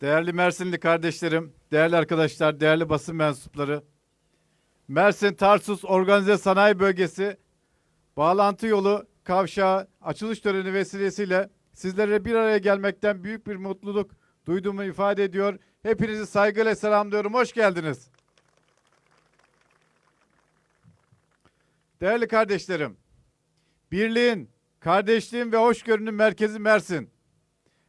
Değerli Mersinli kardeşlerim, değerli arkadaşlar, değerli basın mensupları. Mersin Tarsus Organize Sanayi Bölgesi bağlantı yolu kavşağı açılış töreni vesilesiyle sizlere bir araya gelmekten büyük bir mutluluk duyduğumu ifade ediyor. Hepinizi saygıyla selamlıyorum. Hoş geldiniz. Değerli kardeşlerim, birliğin, kardeşliğin ve hoşgörünün merkezi Mersin.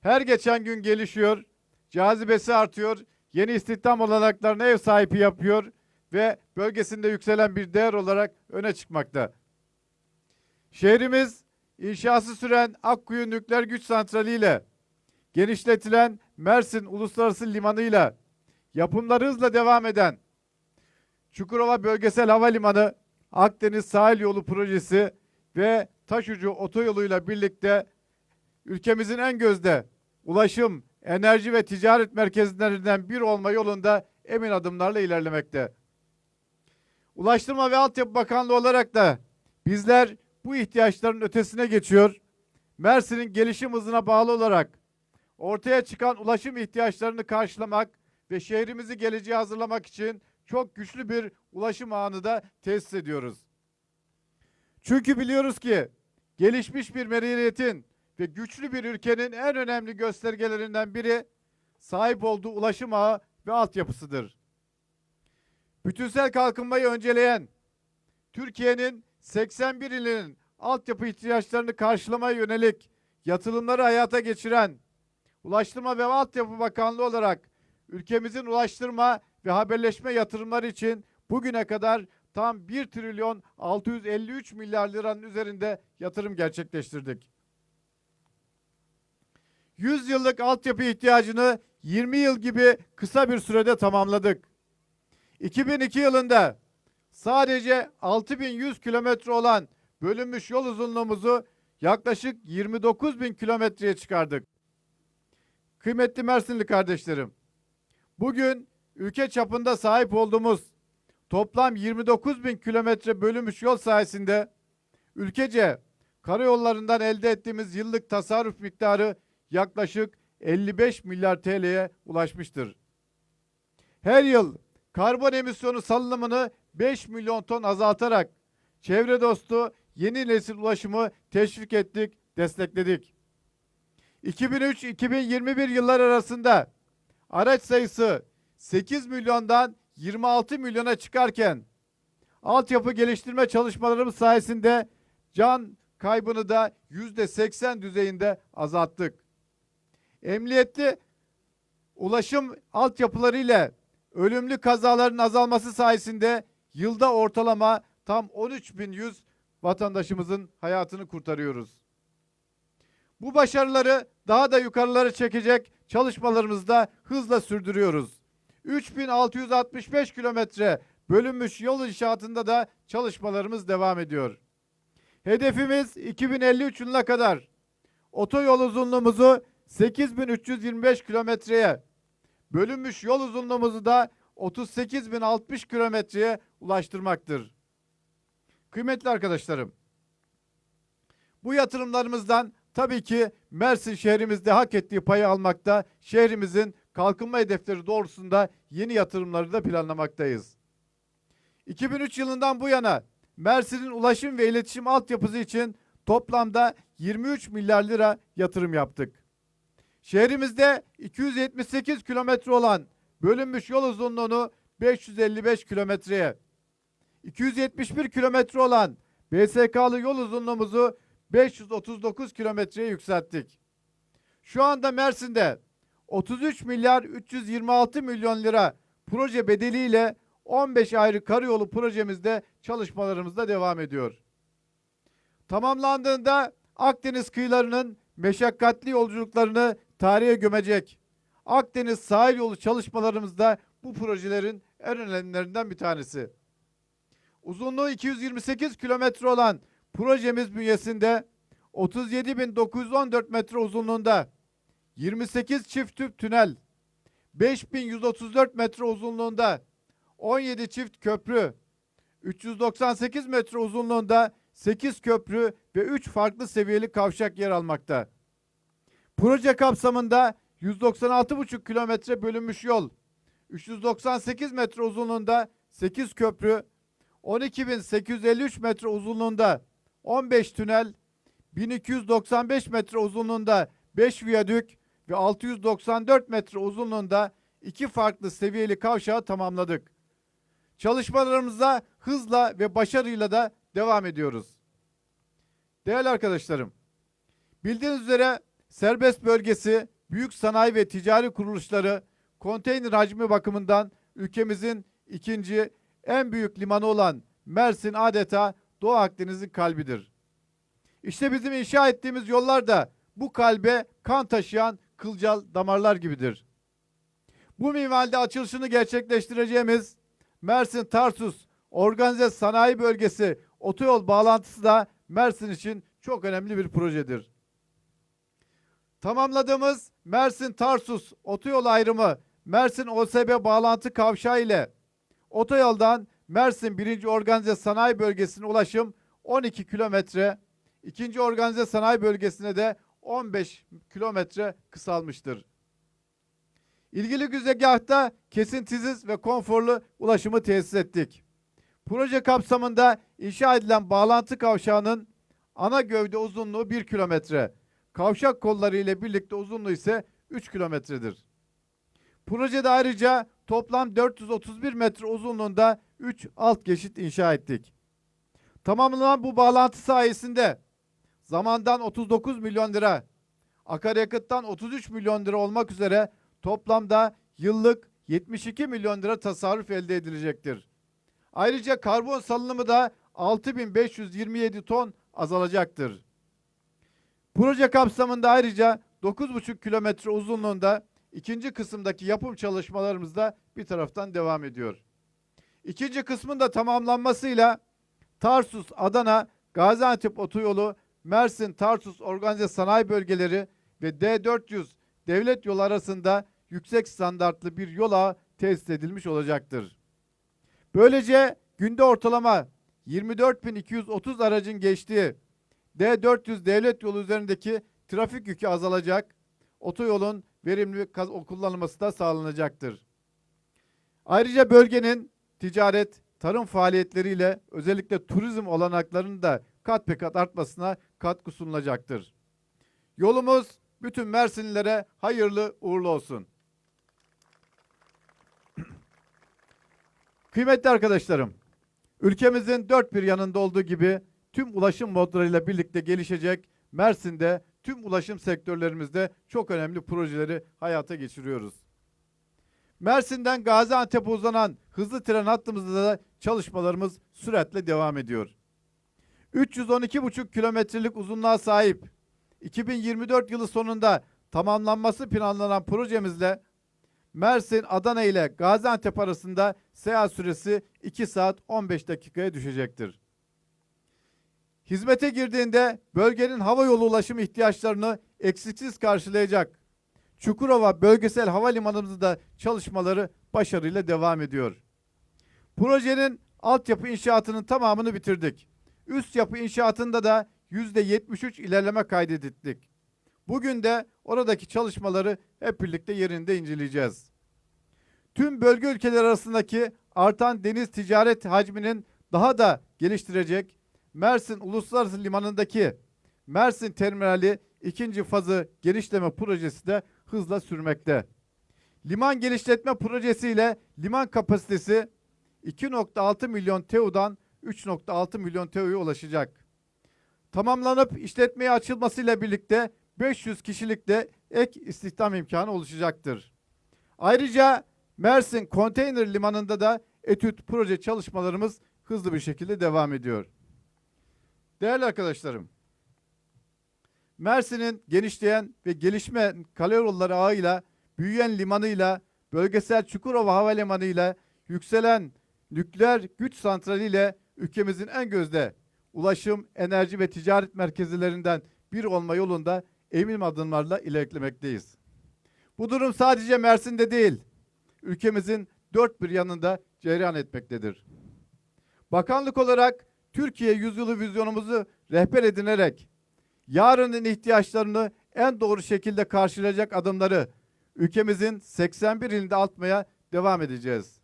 Her geçen gün gelişiyor, cazibesi artıyor, yeni istihdam olanaklarına ev sahibi yapıyor ve bölgesinde yükselen bir değer olarak öne çıkmakta. Şehrimiz inşası süren Akkuyu Nükleer Güç Santrali ile genişletilen Mersin Uluslararası Limanı ile yapımları hızla devam eden Çukurova Bölgesel Havalimanı, Akdeniz Sahil Yolu Projesi ve Taşucu Otoyolu'yla birlikte ülkemizin en gözde ulaşım, enerji ve ticaret merkezlerinden bir olma yolunda emin adımlarla ilerlemekte. Ulaştırma ve Altyapı Bakanlığı olarak da bizler bu ihtiyaçların ötesine geçiyor. Mersin'in gelişim hızına bağlı olarak ortaya çıkan ulaşım ihtiyaçlarını karşılamak ve şehrimizi geleceğe hazırlamak için çok güçlü bir ulaşım ağını da tesis ediyoruz. Çünkü biliyoruz ki gelişmiş bir medeniyetin ve güçlü bir ülkenin en önemli göstergelerinden biri sahip olduğu ulaşım ağı ve altyapısıdır. Bütünsel kalkınmayı önceleyen Türkiye'nin 81 ilinin altyapı ihtiyaçlarını karşılamaya yönelik yatırımları hayata geçiren Ulaştırma ve Altyapı Bakanlığı olarak ülkemizin ulaştırma ve haberleşme yatırımları için bugüne kadar tam 1 trilyon 653 milyar liranın üzerinde yatırım gerçekleştirdik. 100 yıllık altyapı ihtiyacını 20 yıl gibi kısa bir sürede tamamladık. 2002 yılında sadece 6100 kilometre olan bölünmüş yol uzunluğumuzu yaklaşık 29 bin kilometreye çıkardık. Kıymetli Mersinli kardeşlerim, bugün ülke çapında sahip olduğumuz toplam 29 bin kilometre bölünmüş yol sayesinde ülkece karayollarından elde ettiğimiz yıllık tasarruf miktarı yaklaşık 55 milyar TL'ye ulaşmıştır. Her yıl karbon emisyonu salınımını 5 milyon ton azaltarak çevre dostu yeni nesil ulaşımı teşvik ettik, destekledik. 2003-2021 yıllar arasında araç sayısı 8 milyondan 26 milyona çıkarken altyapı geliştirme çalışmalarımız sayesinde can kaybını da %80 düzeyinde azalttık. Emniyetli ulaşım altyapıları ile ölümlü kazaların azalması sayesinde yılda ortalama tam 13.100 vatandaşımızın hayatını kurtarıyoruz. Bu başarıları daha da yukarılara çekecek çalışmalarımızda hızla sürdürüyoruz. 3665 kilometre bölünmüş yol inşaatında da çalışmalarımız devam ediyor. Hedefimiz 2053 yılına kadar otoyol uzunluğumuzu 8325 kilometreye, bölünmüş yol uzunluğumuzu da 38060 kilometreye ulaştırmaktır. Kıymetli arkadaşlarım, bu yatırımlarımızdan tabii ki Mersin şehrimizde hak ettiği payı almakta, şehrimizin kalkınma hedefleri doğrusunda yeni yatırımları da planlamaktayız. 2003 yılından bu yana Mersin'in ulaşım ve iletişim altyapısı için toplamda 23 milyar lira yatırım yaptık. Şehrimizde 278 kilometre olan bölünmüş yol uzunluğunu 555 kilometreye, 271 kilometre olan BSK'lı yol uzunluğumuzu 539 kilometreye yükselttik. Şu anda Mersin'de 33 milyar 326 milyon lira proje bedeliyle 15 ayrı karayolu projemizde çalışmalarımızda devam ediyor. Tamamlandığında Akdeniz kıyılarının meşakkatli yolculuklarını tarihe gömecek. Akdeniz sahil yolu çalışmalarımızda bu projelerin en önemlilerinden bir tanesi. Uzunluğu 228 kilometre olan projemiz bünyesinde 37.914 metre uzunluğunda 28 çift tüp tünel, 5134 metre uzunluğunda 17 çift köprü, 398 metre uzunluğunda 8 köprü ve 3 farklı seviyeli kavşak yer almakta. Proje kapsamında 196,5 kilometre bölünmüş yol, 398 metre uzunluğunda 8 köprü, 12.853 metre uzunluğunda 15 tünel, 1295 metre uzunluğunda 5 viyadük ve 694 metre uzunluğunda iki farklı seviyeli kavşağı tamamladık. Çalışmalarımıza hızla ve başarıyla da devam ediyoruz. Değerli arkadaşlarım, bildiğiniz üzere serbest bölgesi, büyük sanayi ve ticari kuruluşları konteyner hacmi bakımından ülkemizin ikinci en büyük limanı olan Mersin adeta Doğu Akdeniz'in kalbidir. İşte bizim inşa ettiğimiz yollar da bu kalbe kan taşıyan kılcal damarlar gibidir. Bu minvalde açılışını gerçekleştireceğimiz Mersin Tarsus Organize Sanayi Bölgesi otoyol bağlantısı da Mersin için çok önemli bir projedir. Tamamladığımız Mersin Tarsus otoyol ayrımı Mersin OSB bağlantı kavşağı ile otoyoldan Mersin 1. Organize Sanayi Bölgesi'ne ulaşım 12 kilometre, 2. Organize Sanayi Bölgesi'ne de 15 kilometre kısalmıştır. İlgili güzergahta kesintisiz ve konforlu ulaşımı tesis ettik. Proje kapsamında inşa edilen bağlantı kavşağının ana gövde uzunluğu 1 kilometre, kavşak kolları ile birlikte uzunluğu ise 3 kilometredir. Projede ayrıca toplam 431 metre uzunluğunda 3 alt geçit inşa ettik. Tamamlanan bu bağlantı sayesinde zamandan 39 milyon lira, akaryakıttan 33 milyon lira olmak üzere toplamda yıllık 72 milyon lira tasarruf elde edilecektir. Ayrıca karbon salınımı da 6527 ton azalacaktır. Proje kapsamında ayrıca 9,5 kilometre uzunluğunda ikinci kısımdaki yapım çalışmalarımız da bir taraftan devam ediyor. İkinci kısmın da tamamlanmasıyla Tarsus, Adana, Gaziantep otoyolu, Mersin, Tarsus organize sanayi bölgeleri ve D400 devlet yolu arasında yüksek standartlı bir yol ağı tesis edilmiş olacaktır. Böylece günde ortalama 24.230 aracın geçtiği D400 devlet yolu üzerindeki trafik yükü azalacak, otoyolun verimli kullanılması da sağlanacaktır. Ayrıca bölgenin ticaret, tarım faaliyetleriyle özellikle turizm olanaklarının da kat be kat artmasına katkı sunulacaktır. Yolumuz bütün Mersinlilere hayırlı uğurlu olsun. Kıymetli arkadaşlarım, ülkemizin dört bir yanında olduğu gibi tüm ulaşım modlarıyla birlikte gelişecek Mersin'de tüm ulaşım sektörlerimizde çok önemli projeleri hayata geçiriyoruz. Mersin'den Gaziantep'e uzanan hızlı tren hattımızda da çalışmalarımız süratle devam ediyor. 312,5 kilometrelik uzunluğa sahip 2024 yılı sonunda tamamlanması planlanan projemizle Mersin, Adana ile Gaziantep arasında seyahat süresi 2 saat 15 dakikaya düşecektir. Hizmete girdiğinde bölgenin hava yolu ulaşım ihtiyaçlarını eksiksiz karşılayacak. Çukurova Bölgesel Havalimanımızda çalışmaları başarıyla devam ediyor. Projenin altyapı inşaatının tamamını bitirdik. Üst yapı inşaatında da %73 ilerleme kaydettik. Bugün de oradaki çalışmaları hep birlikte yerinde inceleyeceğiz. Tüm bölge ülkeler arasındaki artan deniz ticaret hacminin daha da geliştirecek Mersin Uluslararası Limanı'ndaki Mersin Terminali ikinci fazı genişleme projesi de hızla sürmekte. Liman genişletme projesiyle liman kapasitesi 2.6 milyon TEU'dan 3.6 milyon TEU'ya ulaşacak. Tamamlanıp işletmeye açılmasıyla birlikte 500 kişilik de ek istihdam imkanı oluşacaktır. Ayrıca Mersin Konteyner Limanı'nda da etüt proje çalışmalarımız hızlı bir şekilde devam ediyor. Değerli arkadaşlarım, Mersin'in genişleyen ve gelişme karayolları ağıyla, büyüyen limanıyla, bölgesel Çukurova Havalimanı'yla, yükselen nükleer güç santraliyle ülkemizin en gözde ulaşım, enerji ve ticaret merkezlerinden bir olma yolunda emin adımlarla ilerlemekteyiz. Bu durum sadece Mersin'de değil, ülkemizin dört bir yanında cereyan etmektedir. Bakanlık olarak Türkiye yüzyılı vizyonumuzu rehber edinerek yarının ihtiyaçlarını en doğru şekilde karşılayacak adımları ülkemizin 81 ilinde atmaya devam edeceğiz.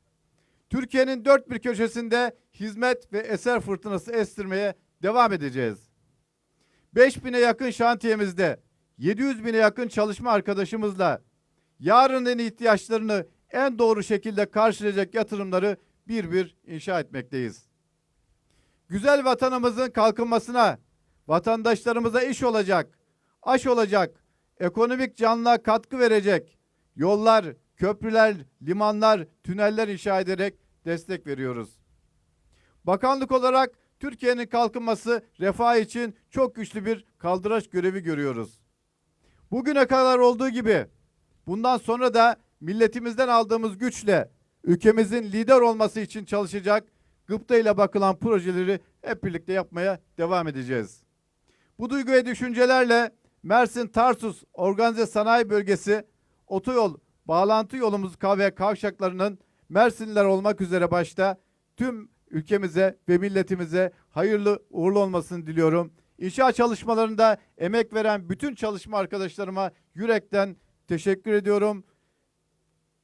Türkiye'nin dört bir köşesinde hizmet ve eser fırtınası estirmeye devam edeceğiz. 5000'e yakın şantiyemizde 700 bine yakın çalışma arkadaşımızla yarının ihtiyaçlarını en doğru şekilde karşılayacak yatırımları bir bir inşa etmekteyiz. Güzel vatanımızın kalkınmasına, vatandaşlarımıza iş olacak, aş olacak, ekonomik canlılığa katkı verecek yollar, köprüler, limanlar, tüneller inşa ederek destek veriyoruz. Bakanlık olarak Türkiye'nin kalkınması, refah için çok güçlü bir kaldıraç görevi görüyoruz. Bugüne kadar olduğu gibi bundan sonra da milletimizden aldığımız güçle ülkemizin lider olması için çalışacak, gıpta ile bakılan projeleri hep birlikte yapmaya devam edeceğiz. Bu duygu ve düşüncelerle Mersin Tarsus Organize Sanayi Bölgesi otoyol bağlantı yolumuz ve kavşaklarının Mersinliler olmak üzere başta tüm ülkemize ve milletimize hayırlı uğurlu olmasını diliyorum. İnşaat çalışmalarında emek veren bütün çalışma arkadaşlarıma yürekten teşekkür ediyorum.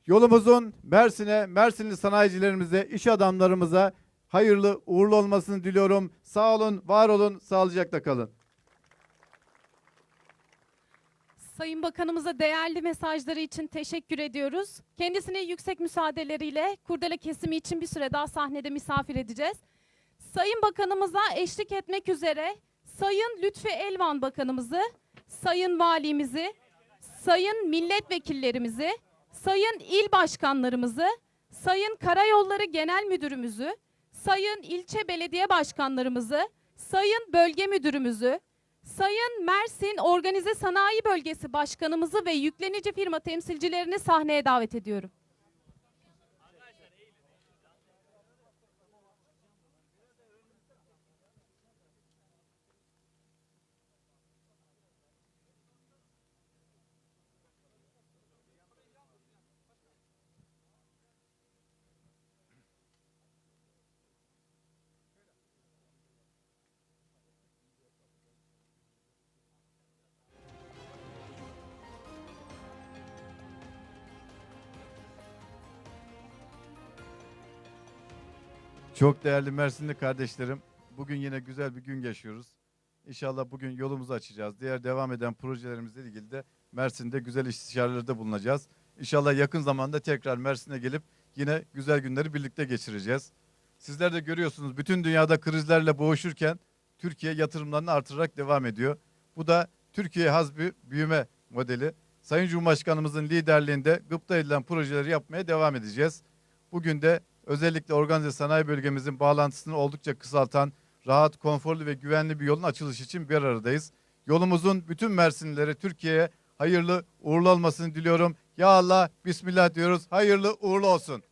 Yolumuzun Mersin'e, Mersinli sanayicilerimize, iş adamlarımıza hayırlı uğurlu olmasını diliyorum. Sağ olun, var olun, sağlıcakla kalın. Sayın Bakanımıza değerli mesajları için teşekkür ediyoruz. Kendisine yüksek müsaadeleriyle kurdele kesimi için bir süre daha sahnede misafir edeceğiz. Sayın Bakanımıza eşlik etmek üzere Sayın Lütfi Elvan Bakanımızı, Sayın Valimizi, Sayın Milletvekillerimizi, Sayın İl Başkanlarımızı, Sayın Karayolları Genel Müdürümüzü, Sayın İlçe Belediye Başkanlarımızı, Sayın Bölge Müdürümüzü, Sayın Mersin Organize Sanayi Bölgesi Başkanımızı ve yüklenici firma temsilcilerini sahneye davet ediyorum. Çok değerli Mersinli kardeşlerim, bugün yine güzel bir gün yaşıyoruz. İnşallah bugün yolumuzu açacağız. Diğer devam eden projelerimizle ilgili de Mersin'de güzel istişarelerde bulunacağız. İnşallah yakın zamanda tekrar Mersin'e gelip yine güzel günleri birlikte geçireceğiz. Sizler de görüyorsunuz bütün dünyada krizlerle boğuşurken Türkiye yatırımlarını artırarak devam ediyor. Bu da Türkiye haz bir büyüme modeli. Sayın Cumhurbaşkanımızın liderliğinde gıpta edilen projeleri yapmaya devam edeceğiz. Bugün de özellikle organize sanayi bölgemizin bağlantısını oldukça kısaltan rahat, konforlu ve güvenli bir yolun açılışı için bir aradayız. Yolumuzun bütün Mersinlilere, Türkiye'ye hayırlı uğurlu olmasını diliyorum. Ya Allah, Bismillah diyoruz. Hayırlı uğurlu olsun.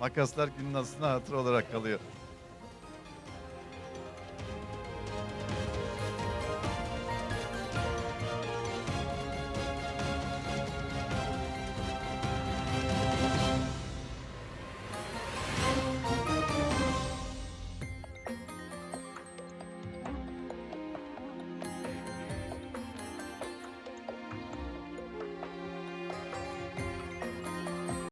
Makaslar günün aslında hatır olarak kalıyor.